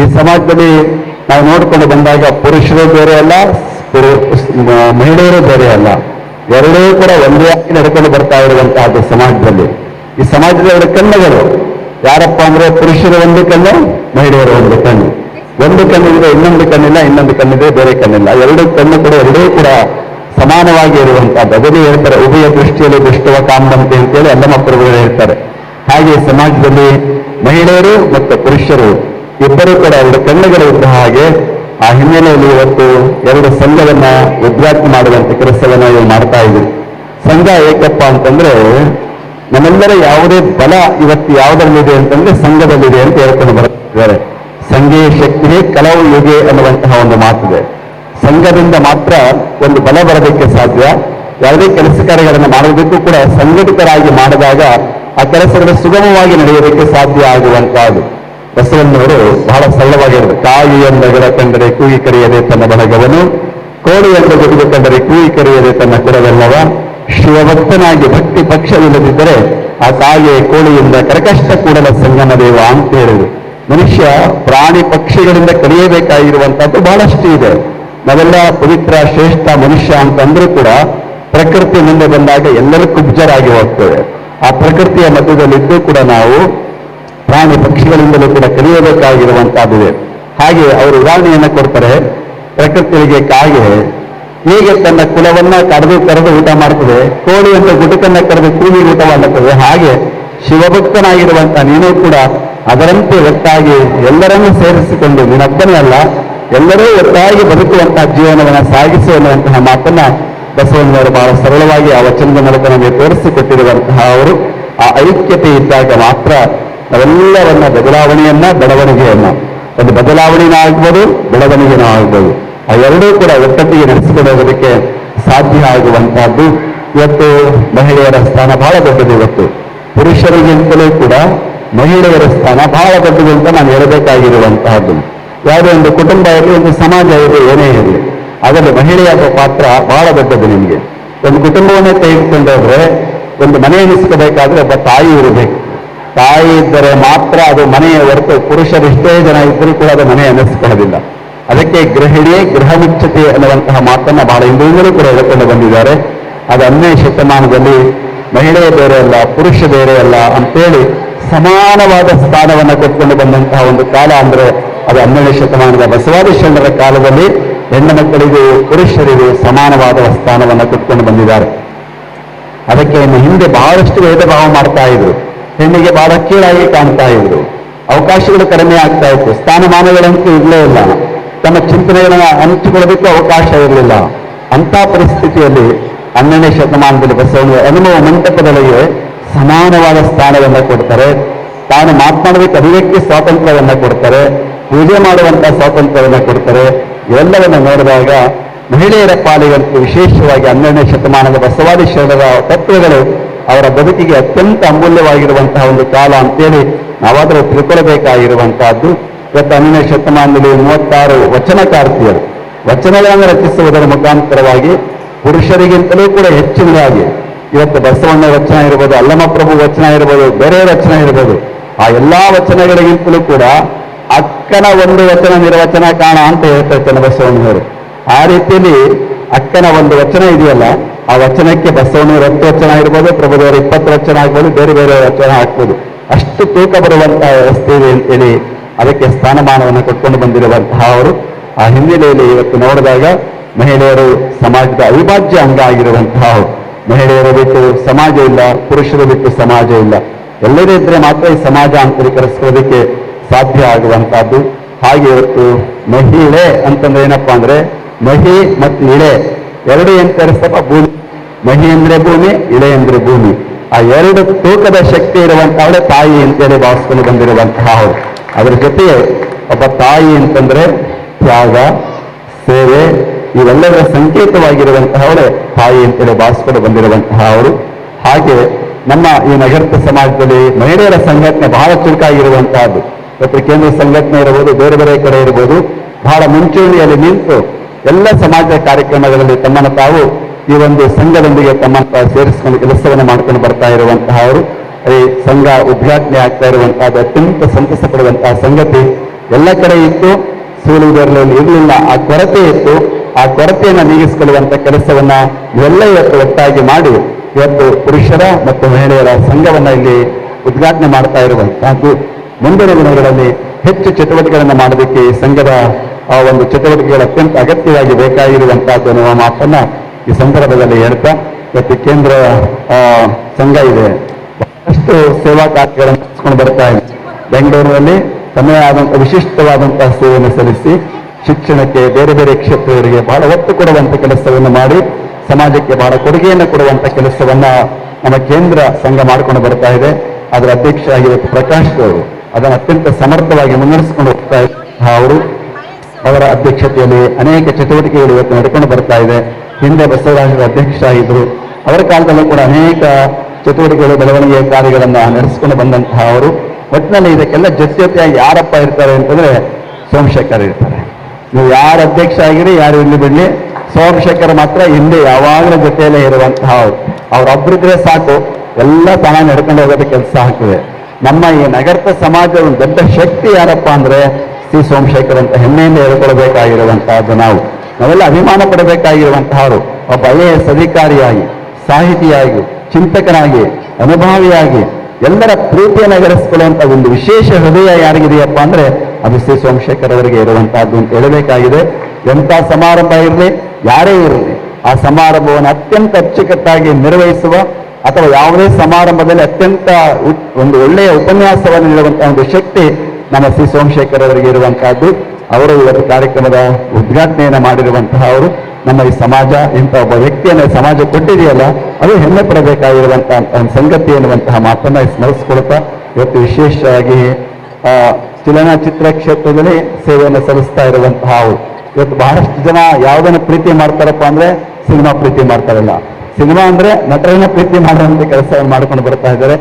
ಈ ಸಮಾಜದಲ್ಲಿ ನಾವು ನೋಡ್ಕೊಂಡು ಬಂದಾಗ ಪುರುಷರು ಬೇರೆ ಅಲ್ಲ ಮಹಿಳೆಯರು ಬೇರೆ ಅಲ್ಲ. ಎರಡೂ ಕೂಡ ಒಂದೇ ಆಗಿ ನಡ್ಕೊಂಡು ಬರ್ತಾ ಇರುವಂತಹದ್ದು ಸಮಾಜದಲ್ಲಿ. ಈ ಸಮಾಜದ ಎರಡು ಕಣ್ಣುಗಳು. ಯಾರಪ್ಪ ಅಂದ್ರೆ ಪುರುಷರು ಒಂದು ಕಣ್ಣು, ಮಹಿಳೆಯರು ಒಂದು ಕಣ್ಣು. ಒಂದು ಕಣ್ಣಿದೆ, ಇನ್ನೊಂದು ಕಣ್ಣಿಲ್ಲ, ಇನ್ನೊಂದು ಕಣ್ಣಿದೆ, ಬೇರೆ ಕಣ್ಣಿಲ್ಲ. ಎರಡು ಕಣ್ಣು ಕೂಡ, ಎರಡೂ ಕೂಡ ಸಮಾನವಾಗಿ ಇರುವಂತಹದ್ದು. ಅದನ್ನೇ ಹೇಳ್ತಾರೆ, ಉಭಯ ದೃಷ್ಟಿಯಲ್ಲಿ ದೃಷ್ಟವ ಕಾಂಬಂತೆ ಅಂತೇಳಿ ಎಲ್ಲ ಹೇಳ್ತಾರೆ. ಹಾಗೆ ಸಮಾಜದಲ್ಲಿ ಮಹಿಳೆಯರು ಮತ್ತು ಪುರುಷರು ಇಬ್ಬರೂ ಕೂಡ ಎರಡು ಕಣ್ಣುಗಳು ಇದ್ದ ಹಾಗೆ ಆ ಹಿನ್ನೆಲೆಯಲ್ಲಿ ಇವತ್ತು ಎರಡು ಸಂಘವನ್ನ ಉದ್ಘಾಟನೆ ಮಾಡುವಂತ ಕೆಲಸವನ್ನ ಇವು ಮಾಡ್ತಾ ಇದ್ವಿ ಸಂಘ ಏಕಪ್ಪ ಅಂತಂದ್ರೆ ನಮ್ಮೆಲ್ಲರ ಯಾವುದೇ ಬಲ ಇವತ್ತು ಯಾವುದರಲ್ಲಿದೆ ಅಂತಂದ್ರೆ ಸಂಘದಲ್ಲಿದೆ ಅಂತ ಹೇಳ್ಕೊಂಡು ಬರ್ತಿದ್ದಾರೆ. ಸಂಘೀಯ ಶಕ್ತಿಯೇ ಕಲವು ಯುಗೆ ಅನ್ನುವಂತಹ ಒಂದು ಮಾತಿದೆ. ಸಂಘದಿಂದ ಮಾತ್ರ ಒಂದು ಬಲ ಬರೋದಕ್ಕೆ ಸಾಧ್ಯ. ಯಾವುದೇ ಕೆಲಸ ಕಾರ್ಯಗಳನ್ನು ಮಾಡುವುದಕ್ಕೂ ಕೂಡ ಸಂಘಟಿತರಾಗಿ ಮಾಡಿದಾಗ ಆ ಕೆಲಸಗಳು ಸುಗಮವಾಗಿ ನಡೆಯುವುದಕ್ಕೆ ಸಾಧ್ಯ ಆಗುವಂತಹದ್ದು ಬಸವಣ್ಣವರು ಬಹಳ ಸರಳವಾಗಿರೋದು. ಕಾಯಿಯಿಂದ ಗಿಡ ಕಂಡರೆ ಕೂಗಿ ಕರೆಯದೆ ತನ್ನ ಬಳಗವನು ಕೋಳಿಯನ್ನು ಗುಡಿದು ಕಂಡರೆ ಕೂಗಿ ಕರೆಯದೆ ತನ್ನ ಕುಡವೆಲ್ಲವ ಶಿವಭಕ್ತನಾಗಿ ಭಕ್ತಿ ಪಕ್ಷವಿಲ್ಲದಿದ್ದರೆ ಆ ತಾಯಿಯ ಕೋಳಿಯಿಂದ ಕರಕಷ್ಟ ಕೂಡಲ ಸಂಗಮ ದೇವ ಅಂತ ಹೇಳಿದ್ರು. ಮನುಷ್ಯ ಪ್ರಾಣಿ ಪಕ್ಷಿಗಳಿಂದ ಕಲಿಯಬೇಕಾಗಿರುವಂತಹದ್ದು ಬಹಳಷ್ಟು ಇದೆ. ನಾವೆಲ್ಲ ಪವಿತ್ರ ಶ್ರೇಷ್ಠ ಮನುಷ್ಯ ಅಂತಂದ್ರೂ ಕೂಡ ಪ್ರಕೃತಿ ಮುಂದೆ ಬಂದಾಗ ಎಲ್ಲರೂ ಕುಬ್ಜರಾಗಿ ಹೋಗ್ತೇವೆ. ಆ ಪ್ರಕೃತಿಯ ಮಧ್ಯದಲ್ಲಿದ್ದು ಕೂಡ ನಾವು ಪ್ರಾಣಿ ಪಕ್ಷಿಗಳಿಂದಲೂ ಕೂಡ ಕಲಿಯಬೇಕಾಗಿರುವಂತಹದ್ದಿದೆ ಹಾಗೆ ಅವರು ಉದಾಹರಣೆಯನ್ನು ಕೊಡ್ತಾರೆ, ಪ್ರಕೃತಿಗೆ ಕಾಗೆ ಹೀಗೆ ತನ್ನ ಕುಲವನ್ನ ಕರೆದು ಕರೆದು ಊಟ ಮಾಡ್ತದೆ, ಕೋಳಿ ಅಂತ ಗುಟಕನ್ನ ಕರೆದು ಕೂಗಿ ಊಟ ಮಾಡುತ್ತದೆ ಹಾಗೆ ಶಿವಭಕ್ತನಾಗಿರುವಂತಹ ನೀನು ಕೂಡ ಅದರಂತೆ ಒಟ್ಟಾಗಿ ಎಲ್ಲರನ್ನೂ ಸೇರಿಸಿಕೊಂಡು ನೀನೊಬ್ಬನೇ ಅಲ್ಲ, ಎಲ್ಲರೂ ಒಟ್ಟಾಗಿ ಬದುಕುವಂತಹ ಜೀವನವನ್ನು ಸಾಗಿಸು ಅನ್ನುವಂತಹ ಮಾತನ್ನ ಬಸವಣ್ಣವರು ಬಹಳ ಸರಳವಾಗಿ ಆ ವಚನದ ಮೂಲಕ ನಮಗೆ ತೋರಿಸಿಕೊಟ್ಟಿರುವಂತಹ ಅವರು ಆ ಐಕ್ಯತೆ ಇದ್ದಾಗ ಮಾತ್ರ ನಾವೆಲ್ಲರನ್ನ ಬದಲಾವಣೆಯನ್ನ ಬೆಳವಣಿಗೆಯನ್ನ ಒಂದು ಬದಲಾವಣೆನೂ ಆಗ್ಬೋದು ಬೆಳವಣಿಗೆನೂ ಆಗ್ಬೋದು ಆ ಎರಡೂ ಕೂಡ ಒಟ್ಟಿಗೆ ನಡೆಸಿಕೊಂಡು ಹೋಗೋದಕ್ಕೆ ಸಾಧ್ಯ ಆಗುವಂತಹದ್ದು ಇವತ್ತು ಮಹಿಳೆಯರ ಸ್ಥಾನ ಬಹಳ ದೊಡ್ಡದು ಇವತ್ತು. ಪುರುಷರಿಗಿಂತಲೂ ಕೂಡ ಮಹಿಳೆಯರ ಸ್ಥಾನ ಬಹಳ ದೊಡ್ಡದು ಅಂತ ನಾನು ಹೇಳಬೇಕಾಗಿರುವಂತಹದ್ದು. ಯಾವುದೇ ಒಂದು ಕುಟುಂಬ ಇರಲಿ, ಒಂದು ಸಮಾಜ ಇರಲಿ, ಏನೇ ಇರಲಿ ಅದರಲ್ಲಿ ಮಹಿಳೆಯಾದ ಪಾತ್ರ ಬಹಳ ದೊಡ್ಡದು ನಿಮಗೆ. ಒಂದು ಕುಟುಂಬವನ್ನೇ ತೆಗೆದುಕೊಂಡೋದ್ರೆ, ಒಂದು ಮನೆ ಎನಿಸ್ಕೋಬೇಕಾದ್ರೆ ಒಬ್ಬ ತಾಯಿ ಇರಬೇಕು. ತಾಯಿ ಇದ್ದರೆ ಮಾತ್ರ ಅದು ಮನೆಯ ಹೊರತು ಪುರುಷರು ಎಷ್ಟೇ ಜನ ಇದ್ದರೂ ಕೂಡ ಅದು ಮನೆ ಅನ್ನಿಸ್ಕೊಳ್ಳೋದಿಲ್ಲ. ಅದಕ್ಕೆ ಗೃಹಿಣಿ, ಗೃಹ ಮುಚ್ಚತೆ ಅನ್ನುವಂತಹ ಮಾತನ್ನ ಬಹಳ ಹಿಂದಿನಿಂದಲೂ ಕೂಡ ಹೇಳ್ಕೊಂಡು ಬಂದಿದ್ದಾರೆ. ಅದು ಹನ್ನೆರಡನೇ ಶತಮಾನದಲ್ಲಿ ಮಹಿಳೆ ಬೇರೆ ಅಲ್ಲ, ಪುರುಷ ಬೇರೆ ಅಲ್ಲ ಅಂತೇಳಿ ಸಮಾನವಾದ ಸ್ಥಾನವನ್ನು ಕೊಟ್ಕೊಂಡು ಬಂದಂತಹ ಒಂದು ಕಾಲ ಅಂದ್ರೆ ಅದು ಹನ್ನೆರಡನೇ ಶತಮಾನದ ಬಸವಾದಿ ಶರಣರ ಕಾಲದಲ್ಲಿ ಹೆಣ್ಣು ಮಕ್ಕಳಿಗೂ ಪುರುಷರಿಗೂ ಸಮಾನವಾದ ಸ್ಥಾನವನ್ನು ಕೊಟ್ಕೊಂಡು ಬಂದಿದ್ದಾರೆ. ಅದಕ್ಕೆ ಇನ್ನು ಹಿಂದೆ ಬಹಳಷ್ಟು ಭೇದ ಭಾವ ಮಾಡ್ತಾ ಇದ್ರು. ಹೆಣ್ಣಿಗೆ ಬಹಳ ಕೀಳಾಗಿ ಕಾಣ್ತಾ ಇದ್ರು. ಅವಕಾಶಗಳು ಕಡಿಮೆ ಆಗ್ತಾ ಇತ್ತು. ಸ್ಥಾನಮಾನಗಳಂತೂ ಇರಲೇ ಇಲ್ಲ. ತಮ್ಮ ಚಿಂತನೆಗಳನ್ನ ಹಂಚಿಕೊಳ್ಳಬೇಕು ಅವಕಾಶ ಇರಲಿಲ್ಲ. ಅಂತ ಪರಿಸ್ಥಿತಿಯಲ್ಲಿ ಹನ್ನೆರಡನೇ ಶತಮಾನದಲ್ಲಿ ಬಸವಣ್ಣ ಅನುಭವ ಮಂಟಪದೊಳಗೆ ಸಮಾನವಾದ ಸ್ಥಾನವನ್ನು ಕೊಡ್ತಾರೆ. ತಾನು ಮಾತನಾಡಬೇಕು ಅಭಿವ್ಯಕ್ತಿ ಸ್ವಾತಂತ್ರ್ಯವನ್ನು ಕೊಡ್ತಾರೆ. ಪೂಜೆ ಮಾಡುವಂತ ಸ್ವಾತಂತ್ರ್ಯವನ್ನು ಕೊಡ್ತಾರೆ. ಇವೆಲ್ಲವನ್ನ ನೋಡಿದಾಗ ಮಹಿಳೆಯರ ಪಾಲಿಗಂತೂ ವಿಶೇಷವಾಗಿ ಹನ್ನೆರಡನೇ ಶತಮಾನದ ಬಸವಾದಿ ಶರಣರ ತತ್ವಗಳು ಅವರ ಬದುಕಿಗೆ ಅತ್ಯಂತ ಅಮೂಲ್ಯವಾಗಿರುವಂತಹ ಒಂದು ಕಾಲ ಅಂತೇಳಿ ನಾವಾದರೂ ತಿಳ್ಕೊಳ್ಬೇಕಾಗಿರುವಂತಹದ್ದು. ಇವತ್ತು ಹನ್ನೆರಡನೇ ಶತಮಾನದಲ್ಲಿ ಮೂವತ್ತಾರು ವಚನಕಾರ್ತಿಯರು. ವಚನಗಳನ್ನು ರಚಿಸುವುದರ ಮುಖಾಂತರವಾಗಿ ಪುರುಷರಿಗಿಂತಲೂ ಕೂಡ ಹೆಚ್ಚಿನದಾಗಿ ಇವತ್ತು ಬಸವಣ್ಣ ವಚನ ಇರ್ಬೋದು ಅಲ್ಲಮಪ್ರಭು ವಚನ ಇರ್ಬೋದು, ಬೇರೆ ವಚನ ಇರ್ಬೋದು, ಆ ಎಲ್ಲಾ ವಚನಗಳಿಗಿಂತಲೂ ಕೂಡ ಅಕ್ಕನ ಒಂದು ವಚನ ನಿರ್ವಚನ ಕಾಣ ಅಂತ ಹೇಳ್ತಾರೆ ಬಸವಣ್ಣವರು ಆ ರೀತಿಯಲ್ಲಿ ಅಕ್ಕನ ಒಂದು ವಚನ ಇದೆಯಲ್ಲ, ಆ ವಚನಕ್ಕೆ ಬಸವಣ್ಣವರು ಹತ್ತು ವಚನ ಇರ್ಬೋದು, ಪ್ರಭುದೇವರು ಇಪ್ಪತ್ತು ವಚನ ಆಗ್ಬೋದು, ಬೇರೆ ಬೇರೆ ವಚನ ಹಾಕ್ಬೋದು ಅಷ್ಟು ತೂಕ ಬರುವಂತಹ ವ್ಯವಸ್ಥೆ ಇದೆ ಅಂತೇಳಿ ಅದಕ್ಕೆ ಸ್ಥಾನಮಾನವನ್ನು ಕೊಟ್ಕೊಂಡು ಬಂದಿರುವಂತಹ ಅವರು. ಆ ಹಿನ್ನೆಲೆಯಲ್ಲಿ ಇವತ್ತು ನೋಡಿದಾಗ ಮಹಿಳೆಯರು ಸಮಾಜದ ಅವಿಭಾಜ್ಯ ಅಂಗ ಆಗಿರುವಂತಹ ಮಹಿಳೆಯರ ಬಿಟ್ಟು ಸಮಾಜ ಇಲ್ಲ, ಪುರುಷರು ಬಿಟ್ಟು ಸಮಾಜ ಇಲ್ಲ. ಎಲ್ಲರೂ ಇದ್ರೆ ಮಾತ್ರ ಈ ಸಮಾಜ ಅಂತರೀಕರಿಸ್ಕೊಳ್ಳೋದಕ್ಕೆ ಸಾಧ್ಯ ಆಗುವಂತಹದ್ದು ಹಾಗೆ ಇವತ್ತು ಮಹಿಳೆ ಅಂತಂದ್ರೆ ಏನಪ್ಪಾ ಅಂದ್ರೆ ಮಹಿ ಮತ್ತು ಇಳೆ ಎರಡು ಏನ್ ಕರೆಸ್ತಪ್ಪ ಭೂಮಿ. ಮಹಿ ಅಂದ್ರೆ ಭೂಮಿ, ಇಳೆ ಅಂದ್ರೆ ಭೂಮಿ. ಆ ಎರಡು ತೂಕದ ಶಕ್ತಿ ಇರುವಂತಹವಳೆ ತಾಯಿ ಅಂತೇಳಿ ಭಾವಿಸ್ಕೊಂಡು ಬಂದಿರುವಂತಹ ಅವಳು. ಅದರ ಜೊತೆಗೆ ಒಬ್ಬ ತಾಯಿ ಅಂತಂದ್ರೆ ತ್ಯಾಗ, ಸೇವೆ, ಇವೆಲ್ಲದರ ಸಂಕೇತವಾಗಿರುವಂತಹವಳೆ ತಾಯಿ ಅಂತೇಳಿ ಭಾವಿಸ್ಕೊಂಡು ಬಂದಿರುವಂತಹ ಅವರು. ಹಾಗೆ ನಮ್ಮ ಈ ನಗರದ ಸಮಾಜದಲ್ಲಿ ಮಹಿಳೆಯರ ಸಂಘಟನೆ ಬಹಳ ಚುರುಕಾಗಿರುವಂತಹದ್ದು. ಇವತ್ತು ಕೇಂದ್ರ ಸಂಘಟನೆ ಇರಬಹುದು ಬೇರೆ ಬೇರೆ ಕಡೆ ಇರಬಹುದು ಬಹಳ ಮುಂಚೂಣಿಯಲ್ಲಿ ನಿಂತು ಎಲ್ಲ ಸಮಾಜ ಕಾರ್ಯಕ್ರಮಗಳಲ್ಲಿ ತಮ್ಮನ್ನು ತಾವು ಈ ಒಂದು ಸಂಘದೊಂದಿಗೆ ತಮ್ಮ ಸೇರಿಸಿಕೊಂಡು ಕೆಲಸವನ್ನು ಮಾಡ್ಕೊಂಡು ಬರ್ತಾ ಇರುವಂತಹ ಅವರು. ಈ ಸಂಘ ಉದ್ಘಾಟನೆ ಆಗ್ತಾ ಇರುವಂತಹದ್ದು ಅತ್ಯಂತ ಸಂತಸ ಪಡುವಂತಹ ಸಂಗತಿ ಎಲ್ಲ ಕಡೆ ಇತ್ತು. ಸೂಳುವುದರಲ್ಲಿ ಇರಲಿಲ್ಲ. ಆ ಕೊರತೆ ಇತ್ತು. ಆ ಕೊರತೆಯನ್ನು ನೀಗಿಸಿಕೊಳ್ಳುವಂತ ಕೆಲಸವನ್ನ ಎಲ್ಲ ಇವತ್ತು ಒಟ್ಟಾಗಿ ಮಾಡಿ ಇವತ್ತು ಪುರುಷರ ಮತ್ತು ಮಹಿಳೆಯರ ಸಂಘವನ್ನ ಇಲ್ಲಿ ಉದ್ಘಾಟನೆ ಮಾಡ್ತಾ ಇರುವಂತಹದ್ದು ಮುಂದಿನ ದಿನಗಳಲ್ಲಿ ಹೆಚ್ಚು ಚಟುವಟಿಕೆಗಳನ್ನು ಮಾಡಲಿಕ್ಕೆ ಸಂಘದ ಆ ಒಂದು ಚಟುವಟಿಕೆಗಳು ಅತ್ಯಂತ ಅಗತ್ಯವಾಗಿ ಬೇಕಾಗಿರುವಂತಹದ್ದು ಅನ್ನುವ ಮಾತನ್ನ ಈ ಸಂದರ್ಭದಲ್ಲಿ ಹೇಳ್ತಾ, ಇವತ್ತು ಕೇಂದ್ರ ಸಂಘ ಇದೆ. ಬಹಳಷ್ಟು ಸೇವಾ ಕಾರ್ಯಗಳನ್ನು ನಡೆಸಿಕೊಂಡು ಬರ್ತಾ ಇದೆ. ಬೆಂಗಳೂರಿನಲ್ಲಿ ತಮ್ಮದೇ ಆದಂತಹ ವಿಶಿಷ್ಟವಾದಂತಹ ಸೇವೆಯನ್ನು ಸಲ್ಲಿಸಿ, ಶಿಕ್ಷಣಕ್ಕೆ ಬೇರೆ ಬೇರೆ ಕ್ಷೇತ್ರಗಳಿಗೆ ಬಹಳ ಒತ್ತು ಕೊಡುವಂತ ಕೆಲಸವನ್ನು ಮಾಡಿ, ಸಮಾಜಕ್ಕೆ ಬಹಳ ಕೊಡುಗೆಯನ್ನು ಕೊಡುವಂತ ಕೆಲಸವನ್ನ ನಮ್ಮ ಕೇಂದ್ರ ಸಂಘ ಮಾಡಿಕೊಂಡು ಬರ್ತಾ ಇದೆ. ಅದರ ಅಧ್ಯಕ್ಷರಾಗಿ ಇವತ್ತು ಪ್ರಕಾಶ್ ಅವರು. ಅದನ್ನು ಅತ್ಯಂತ ಸಮರ್ಥವಾಗಿ ಮುನ್ನಡೆಸಿಕೊಂಡು ಹೋಗ್ತಾ ಅವರು ಅವರ ಅಧ್ಯಕ್ಷತೆಯಲ್ಲಿ ಅನೇಕ ಚಟುವಟಿಕೆಗಳು ಇವತ್ತು ನಡ್ಕೊಂಡು ಬರ್ತಾ ಇದೆ. ಹಿಂದೆ ಬಸವರಾಜರ ಅಧ್ಯಕ್ಷರಾಗಿದ್ದರು ಅವರ ಕಾಲದಲ್ಲೂ ಕೂಡ ಅನೇಕ ಚಟುವಟಿಕೆಗಳು, ಬೆಳವಣಿಗೆ ಕಾರ್ಯಗಳನ್ನು ನಡೆಸಿಕೊಂಡು ಬಂದಂತಹ ಅವರು. ಒಟ್ಟಿನಲ್ಲಿ ಇದಕ್ಕೆಲ್ಲ ಜೊತೆ ಜೊತೆಯಾಗಿ ಯಾರಪ್ಪ ಇರ್ತಾರೆ ಅಂತಂದ್ರೆ ಸೋಮಶೇಖರ್ ಇರ್ತಾರೆ. ನೀವು ಯಾರು ಅಧ್ಯಕ್ಷ ಆಗಿರಿ, ಯಾರು ಇಲ್ಲಿ ಬಿಡಲಿ, ಸೋಮಶೇಖರ್ ಮಾತ್ರ ಹಿಂದೆ ಯಾವಾಗಲೂ ಜೊತೆಯಲ್ಲೇ ಇರುವಂತಹ ಅವರು. ಅವ್ರೊಬ್ಬರಿದ್ರೆ ಸಾಕು, ಎಲ್ಲ ತಾನ ನಡ್ಕೊಂಡು ಹೋಗೋದಕ್ಕೆ ಕೆಲಸ ಆಗ್ತದೆ. ನಮ್ಮ ಈ ನಗರದ ಸಮಾಜದ ಒಂದು ದೊಡ್ಡ ಶಕ್ತಿ ಯಾರಪ್ಪ ಅಂದ್ರೆ ಸಿ ಸೋಮಶೇಖರ್ ಅಂತ ಹೆಮ್ಮೆಯಿಂದ ಹೇಳ್ಕೊಳ್ಬೇಕಾಗಿರುವಂತಹದ್ದು ನಾವು. ನಾವೆಲ್ಲ ಅಭಿಮಾನ ಪಡಬೇಕಾಗಿರುವಂತಹವರು. ಒಬ್ಬ ಐ ಎ ಎಸ್ ಅಧಿಕಾರಿಯಾಗಿ, ಸಾಹಿತಿಯಾಗಿ, ಚಿಂತಕನಾಗಿ, ಅನುಭಾವಿಯಾಗಿ, ಎಲ್ಲರ ಪ್ರೀತಿಯನ್ನು ಗಳಿಸಿಕೊಳ್ಳುವಂತ ಒಂದು ವಿಶೇಷ ಹೃದಯ ಯಾರಿಗಿದೆಯಪ್ಪ ಅಂದ್ರೆ ಅದು ಸಿ ಸೋಮಶೇಖರ್ ಅವರಿಗೆ ಇರುವಂತಹದ್ದು ಅಂತ ಹೇಳಬೇಕಾಗಿದೆ. ಎಂಥ ಸಮಾರಂಭ ಇರಲಿ, ಯಾರೇ ಇರಲಿ, ಆ ಸಮಾರಂಭವನ್ನು ಅತ್ಯಂತ ಅಚ್ಚುಕಟ್ಟಾಗಿ ನಿರ್ವಹಿಸುವ ಅಥವಾ ಯಾವುದೇ ಸಮಾರಂಭದಲ್ಲಿ ಅತ್ಯಂತ ಒಂದು ಒಳ್ಳೆಯ ಉಪನ್ಯಾಸವನ್ನು ನೀಡುವಂತಹ ಒಂದು ಶಕ್ತಿ ನಮ್ಮ ಸಿ ಸೋಮಶೇಖರ್ ಅವರಿಗೆ ಇರುವಂತಹದ್ದು. ಅವರು ಇವತ್ತು ಕಾರ್ಯಕ್ರಮದ ಉದ್ಘಾಟನೆಯನ್ನು ಮಾಡಿರುವಂತಹ ಅವರು ನಮ್ಮ ಈ ಸಮಾಜ, ಇಂಥ ಒಬ್ಬ ವ್ಯಕ್ತಿಯನ್ನು ಸಮಾಜ ಕೊಟ್ಟಿದೆಯಲ್ಲ, ಅದು ಹೆಮ್ಮೆ ಪಡಬೇಕಾಗಿರುವಂತಹ ಒಂದು ಸಂಗತಿ ಎನ್ನುವಂತಹ ಮಾತನ್ನ ಸ್ಮರಿಸ್ಕೊಳ್ತಾ ಇವತ್ತು ವಿಶೇಷವಾಗಿ ಚಲನಚಿತ್ರ ಕ್ಷೇತ್ರದಲ್ಲಿ ಸೇವೆಯನ್ನು ಸಲ್ಲಿಸ್ತಾ ಇರುವಂತಹ ಅವರು. ಇವತ್ತು ಬಹಳಷ್ಟು ಜನ ಯಾವುದನ್ನು ಪ್ರೀತಿ ಮಾಡ್ತಾರಪ್ಪ ಅಂದ್ರೆ ಸಿನಿಮಾ ಪ್ರೀತಿ ಮಾಡ್ತಾರಲ್ಲ. ಸಿನಿಮಾ ಅಂದ್ರೆ ನಟರನ್ನ ಪ್ರೀತಿ ಮಾಡುವಂತ ಕೆಲಸವನ್ನು ಮಾಡ್ಕೊಂಡು ಬರ್ತಾ ಇದ್ದಾರೆ.